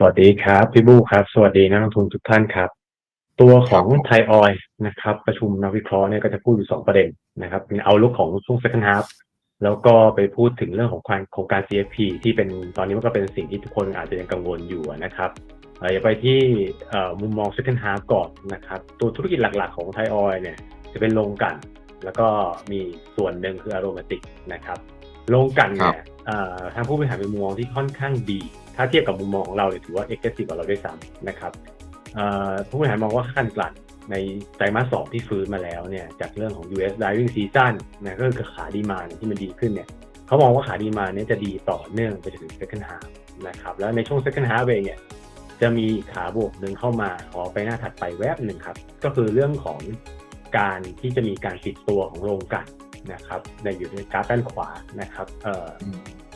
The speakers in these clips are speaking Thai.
สวัสดีครับ พี่บูครับ สวัสดีนักลงทุนทุกท่านครับ ตัวของครับผมไทยออยนะครับ ประชุมนักวิเคราะห์เนี่ยก็จะพูดอยู่สองประเด็นนะครับเป็นเอาลุกของช่วง second half แล้วก็ไปพูดถึงเรื่องของความโครงการ CFP ที่เป็นตอนนี้มันก็เป็นสิ่งที่ทุกคนอาจจะยังกังวลอยู่นะครับเอ่ออย่าไปที่เอ่อมุมมอง second half ก่อนนะครับ ตัวธุรกิจหลักๆของไทยออยเนี่ยจะเป็นโรงกลั่นแล้วก็มีส่วนหนึ่งคืออารมาติกนะครับโรงกลั่นเนี่ยเอ่อทางผู้บริหารเป็นมุมมองที่ค่อนข้างดี ถ้าเทียบกับมุมมองของเราเนี่ยถือว่าเอ็กซ์ซีกว่าเราด้วยซ้ำนะครับผู้บริหารมองว่าค่าการกลั่นในไตรมาสสองที่ฟื้นมาแล้วเนี่ยจากเรื่องของ US driving season นะก็คือขาดีมาที่มันดีขึ้นเนี่ยเขามองว่าขาดีมาเนี่ยจะดีต่อเนื่องไปจนถึง second half นะครับแล้วในช่วง second half เองเนี่ยจะมีขาบวกหนึ่งเข้ามาขอไปหน้าถัดไปแวบหนึ่งครับ ก็คือเรื่องของการที่จะมีการปิดตัวของโรงกันนะครับในอยู่ในกราฟด้านขวานะครับเอ่อ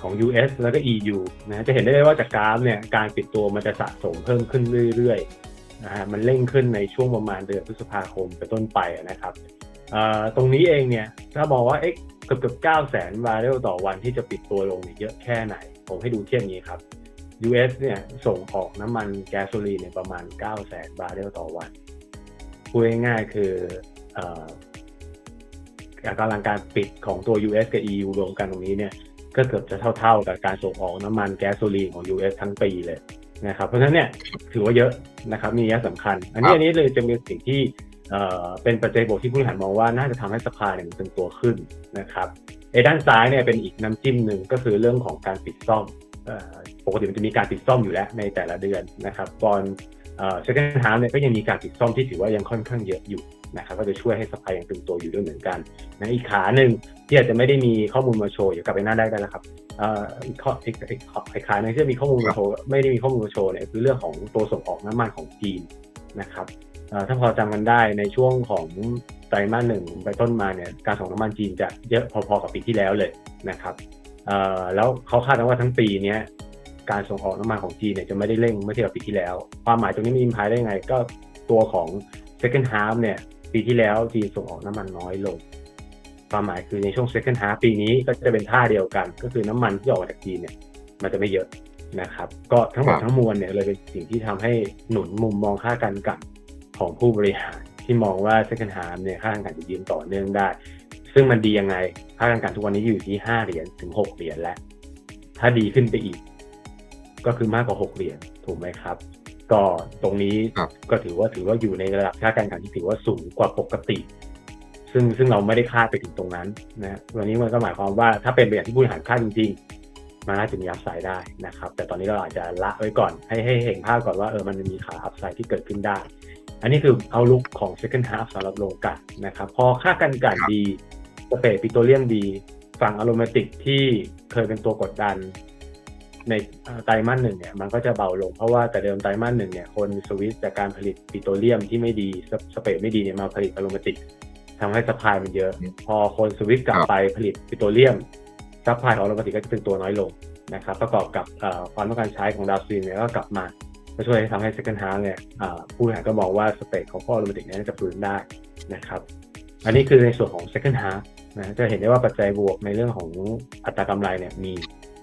ของ US แล้วก็ EU นะจะเห็นได้เลยว่าจากกราฟเนี่ยการปิดตัวมันจะสะสมเพิ่มขึ้นเรื่อยๆนะฮะมันเร่งขึ้นในช่วงประมาณเดือนพฤษภาคมเป็นต้นไปนะครับตรงนี้เองเนี่ยถ้ามองว่าเอ๊ะเกือบเกือบ9แสนบาร์เรลต่อวันที่จะปิดตัวลงเนี่ยเยอะแค่ไหน ผมให้ดูเทียบอย่านี้ครับ US เนี่ยส่งออกน้ำมันแก๊สโซลีนเนี่ยประมาณ9แสนบาร์เรลต่อวันพูดง่ายๆคืออ่อกำลังการปิดของตัว US กับ EU รวมกันตรงนี้เนี่ย ก็เกือบจะเท่าๆกับการส่งออกน้ำมันแก๊สโซลีนของ US ทั้งปีเลยนะครับ เพราะฉะนั้นเนี่ยถือว่าเยอะนะครับมีนัยสำคัญ อันนี้ครับอันนี้เลยจะเป็นสิ่งที่เอ่อเป็นปัจจัยบวกที่ผู้บริหารมองว่าน่าจะทำให้สภาเนี่ยมันตึงตัวขึ้นนะครับไอ้ด้านซ้ายเนี่ยเป็นอีกน้ำจิ้มหนึ่งก็คือเรื่องของการปิดซ่อมเอ่อปกติมันจะมีการปิดซ่อมอยู่แล้วในแต่ละเดือนนะครับก่อนเอ่อ second half เนี่ยก็ยังมีการปิดซ่อมที่ถือว่ายังค่อนข้างเยอะอยู่ นะครับก็จะช่วยให้สภายยังตึงตัวอยู่ด้วยเหมือนกันนะอีกขาหนึ่งที่อาจจะไม่ได้มีข้อมูลมาโชว์เดี๋ยวกลับไปหน้าได้แล้วครับอีกข้ออีกอีกอีกขาหนึ่งที่มีข้อมูลมาโชว์ไม่ได้มีข้อมูลมาโชว์เนี่ยคือเรื่องของตัวส่งออกน้ำมันของจีนนะครับถ้าพอจำกันได้ในช่วงของไตรมาสหนึ่งไปต้นมาเนี่ยการส่งน้ำมันจีนจะเยอะพอๆกับปีที่แล้วเลยนะครับแล้วเขาคาดว่าทั้งปีนี้การส่งออกน้ำมันของจีนเนี่ยจะไม่ได้เร่งเมื่อเทียบกับปีที่แล้ว ความหมายตรงนี้มีอิมพายได้ไงก็ตัวของ second half เนี่ย ปีที่แล้วจีนส่งออกน้ำมันน้อยลง ความหมายคือในช่วง second half ปีนี้ก็จะเป็นท่าเดียวกัน ก็คือน้ำมันที่ออกมาจากจีนเนี่ย มันจะไม่เยอะนะครับ ก็ทั้งหมดครับทั้งมวลเนี่ยเลยเป็นสิ่งที่ทำให้หนุนมุมมองค่าการกลั่นของผู้บริหารที่มองว่า second half เนี่ยค่าการกลั่นจะยืนต่อเนื่องได้ ซึ่งมันดียังไงค่าการกลั่นทุกวันนี้อยู่ที่5เหรียญถึง6เหรียญแล้ว ถ้าดีขึ้นไปอีก ก็คือมากกว่า6เหรียญถูกไหมครับ ก็ตรงนี้ครับก็ถือว่าถือว่าอยู่ในระดับค่าการกลั่นที่ถือว่าสูงกว่าปกติ ซึ่งซึ่งเราไม่ได้คาดไปถึงตรงนั้นนะวันนี้มันก็หมายความว่าถ้าเป็นไปอย่างที่ผู้บริหารคาดจริงๆ มันน่าจะมีอัพไซด์ได้นะครับ แต่ตอนนี้เราอาจจะละไว้ก่อน ให้ให้เห็นภาพก่อนว่าเออมันมีขาอัพไซด์ที่เกิดขึ้นได้ อันนี้คือเอาลุกของ second half สำหรับโรงกลั่นนะครับ พอค่ากันกลั่นครับดีสเปรดปิโตรเลียมดี ฝั่งอโรมาติกที่เคยเป็นตัวกดดัน ในเอ่อไตรมาสหนึ่งเนี่ยมันก็จะเบาลงเพราะว่าแต่เดิมไตรมาสหนึ่งเนี่ยคนสวิตช์จากการผลิตปิโตรเลียมที่ไม่ดีสสเปรดไม่ดีเนี่ยมาผลิตอโรมาติกทำให้สปายมันเยอะอืมพอคนสวิตช์กลับครับไปผลิตปิโตรเลียมซัพพลายของอโรมาติกก็จะเป็นตัวน้อยลงนะครับประกอบกับเอ่อความต้องการใช้ของดาวซีนเนี่ยก็กลับมาก็ช่วยให้ทำให้ second half เนี่ยอ่าผู้บริหารก็มองว่าสเปรดของพวกอโรมาติกเนี่ยน่าจะฟื้นได้นะครับ อันนี้คือในส่วนของ second half นะจะเห็นได้ว่าปัจจัยบวกในเรื่องของอัตรากำไรเนี่ยมี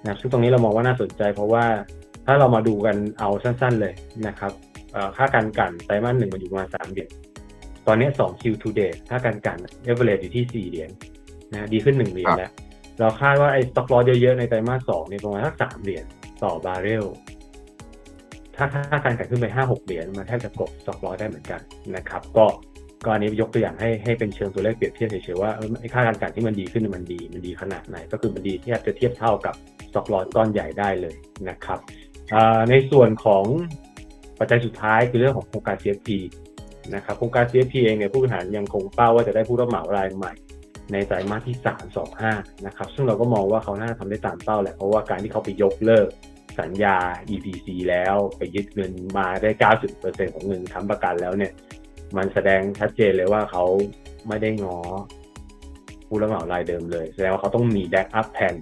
นะซึ่งตรงนี้เรามองว่าน่าสนใจ เพราะว่าถ้าเรามาดูกันเอาสั้นๆเลยนะครับค่าการกันไตรมาสหนึ่งมันอยู่ประมาณสามเหรียญตอนนี้สอง Q to date ค่าการกลั่น average อยู่ที่สี่เหรียญนะดีขึ้นหนึ่งเหรียญแล้วเราคาดว่าไอ้สต็อกลอสเยอะๆในไตรมาสสองเนี่ยประมาณสักสามเหรียญต่อบาร์เรลถ้าค่าการกันขึ้นไปห้าหกเหรียญมันแทบจะกบสต็อกลอสได้เหมือนกันนะครับ ก็ก็อันนี้ยกตัวอย่างให้ให้เป็นเชิงตัวเลขเปรียบเทียบเฉยๆว่าไอ้ค่าการกันที่มันดีขึ้นมันดีมันดีขนาดไหน ก็คือมันดีแที่จะเทียบเท่ากับ สต็อกลอสก้อนใหญ่ได้เลยนะครับในส่วนของปัจจัยสุดท้ายคือเรื่องของโครงการ CFP นะครับโครงการ CFP เองเนี่ยผู้บริหารยังคงเป้าว่าจะได้ผู้รับเหมารายใหม่ ในไตรมาสที่ 3 2 5 นะครับ ซึ่งเราก็มองว่าเขาน่าจะทำได้ตามเป้าแหละเพราะว่าการที่เขาไปยกเลิกสัญญา EPC แล้วไปยึดเงินมาได้ 90%ของเงินค้ำประกันแล้วเนี่ย มันแสดงชัดเจนเลยว่าเขาไม่ได้ง้อผู้รับเหมารายเดิมเลย แสดงว่าเขาต้องมีแบ็กอัพแผน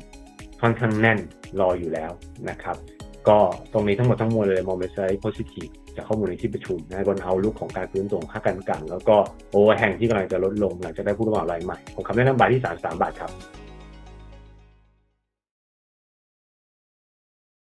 ค่อนข้างแน่นรออยู่แล้วนะครับ ก็ตรงนี้ทั้งหมดทั้งมวลเลยมองเป็นไซด์โพซิทีฟจากข้อมูลในที่ประชุมนะบนเอาลุกของการฟื้นตัวค่าการกัน แล้วก็โอเวอร์แห่งที่กำลังจะลดลงหลังจากได้ผู้รับเหมารายใหม่ผมคำแนะนำบาทที่ 33 บาทครับ